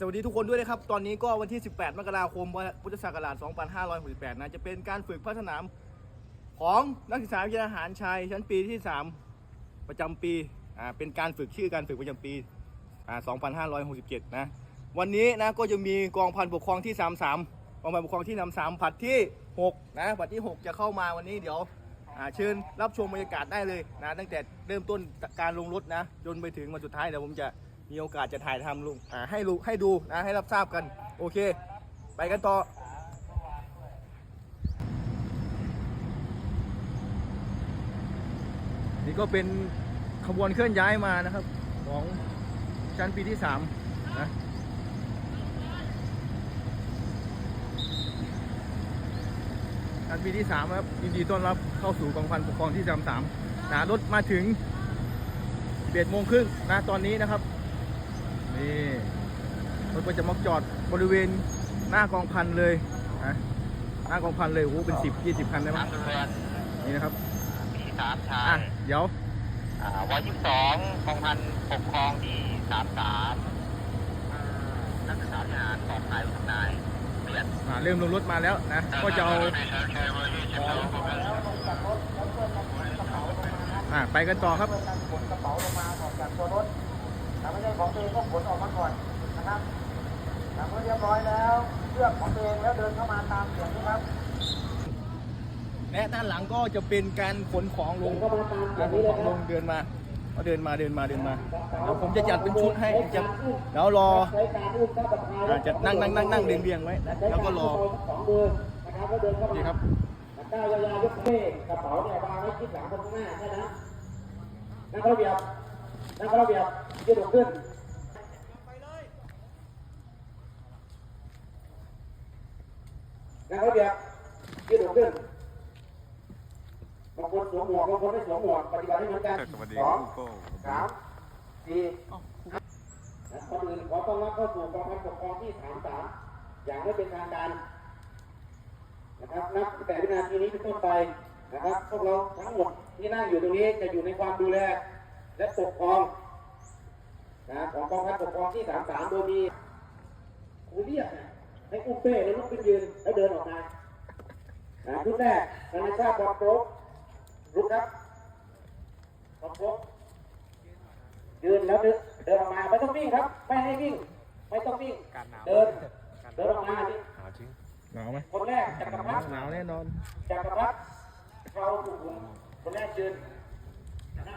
สวัสดีทุกคนด้วยนะครับ ตอนนี้ก็วันที่ 18 มกราคมพุทธศักราช 2568 นะ จะเป็นการฝึกพัฒนามของนักศึกษาวิทยาหารชายชั้นปีที่ 3 ประจำปี อ่า เป็นการฝึกชื่อการฝึกประจำปี อ่า 2567 นะ วันนี้นะ ก็จะมีกองพันปกครองที่ 33 กองพันปกครองที่นำสามผัดที่ 6 นะ ผัดที่ 6 จะเข้ามาวันนี้เดี๋ยว อ่า เชิญรับชมบรรยากาศได้เลยนะ ตั้งแต่เริ่มต้นการลงรถนะ จนไปถึงวันสุดท้ายเดี๋ยวผมจะ มีโอกาสจะถ่ายทำลุงอ่าให้รู้ให้ดูนะให้รับทราบกัน โอเค ไปกันต่อนี่ก็เป็นขบวนเคลื่อนย้ายมานะครับ ของชั้นปีที่สามนะชั้นปีที่สามครับยินดีต้อนรับเข้าสู่กองพันปกครองที่สามสามนะรถมาถึงเบ็ดโมงครึ่งนะตอนนี้นะครับ นี่รถก็จะมาจอดบริเวณหน้ากองพันเลยนะหน้ากองพันเลยโอ้โหเป็นสิบยี่สิบคันได้มั้ทางงเรือนนี่นะครับปีสามชาอะยเดี๋ยวอ่าวยี่สิบสองกองพันปกครองที่สามสามนักศึกษาทหารปลอดภัยทุกนายเปลี่ยนอ่าเริ่มลงรถมาแล้วนะก็จะเอาอ่าไปกันต่อครับขนกระเป๋าลงมาออกจากตัวรถ ถ้าไม่ใช่ของตัวเองก็ขนออกมาก่อนนะครับถ้าเมื่อเรียบร้อยแล้วเลือกของตัวเองแล้วเดินเข้ามาตามเสียงนะครับและด้านหลังก็จะเป็นการขนของลงเข้ามาตามเสีกายรงขนี้นเลขยองคลรับงเดินมาก็เดินมาเดินมาเดินมาเดี๋ยวผมจะจัดเป็นชุดให้จะเดี๋ยวรอใช้การอุ้มข้าประทายอ่าจะนั่งนั่งนั่งนั่งเรียงเรียงไว้นะแล้วก็รอสองมือนะครับแล้วเดินเข้าดีมาครับก้าวยาวๆยกเป้กระเป๋าเนี่ยวางไว้ชิดหลังคนข้างหน้าแค่นั้นนั่งระเบียบ นั่งระเบียบยืดอกขึ้นนั่งระเบียบยืดอกขึ้นบางคนสวมหมวกบางคนไม่สวมหมวกปฏิบัติให้เหมือนกันสองสามสี่และคนอื่นขอต้อนรับเข้าสู่กองพันปกครองที่สามสามอย่างไม่เป็นทางการนะครับนับแต่วินาทีนี้เป็นต้นไปนะครับพวกเราทั้งหมดที่นั่งอยู่ตรงนี้จะอยู่ในความดูแล และปกครองนะของกองพันปกครองที่สามสามโดยมีครูเรียกนะให้อุ้มเป้แล้วลุกขึ้นยืนแล้วเดินออกมานะชุดแรกธนาชาติบอลโป๊กลุกครับบอลโป๊กยืนแล้วเดินเดินออกมาไม่ต้องวิ่งครับ ไม่ให้วิ่ง ไม่ต้องวิ่งเดินเดินออกมานี่หนาวไหมคนแรกจักรพรรดิหนาวแน่นอนจักรพรรดิเราถูกผมคนแรกยืนหน้า